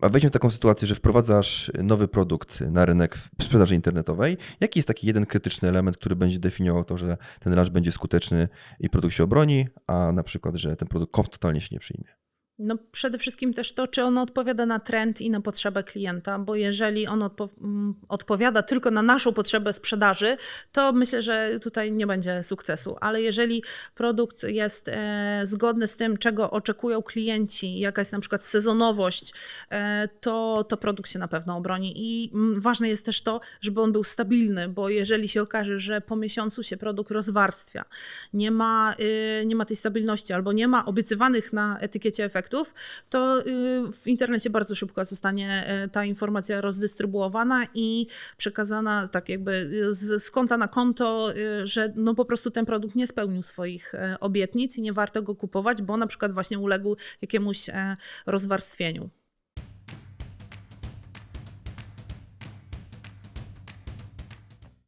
A weźmy taką sytuację, że wprowadzasz nowy produkt na rynek sprzedaży internetowej. Jaki jest taki jeden krytyczny element, który będzie definiował to, że ten launch będzie skuteczny i produkt się obroni, a na przykład, że ten produkt totalnie się nie przyjmie? No przede wszystkim też to, czy on odpowiada na trend i na potrzebę klienta, bo jeżeli on odpo odpowiada tylko na naszą potrzebę sprzedaży, to myślę, że tutaj nie będzie sukcesu. Ale jeżeli produkt jest e, zgodny z tym, czego oczekują klienci, jaka jest na przykład sezonowość, e, to, to produkt się na pewno obroni. I mm, ważne jest też to, żeby on był stabilny, bo jeżeli się okaże, że po miesiącu się produkt rozwarstwia, nie ma, y, nie ma tej stabilności albo nie ma obiecywanych na etykiecie efektów, to y, w internecie bardzo szybko zostanie e, ta informacja rozdystrybuowana i przekazana tak jakby y, z, z konta na konto, y, że no po prostu ten produkt nie spełnił swoich e, obietnic i nie warto go kupować, bo na przykład właśnie uległ jakiemuś e, rozwarstwieniu.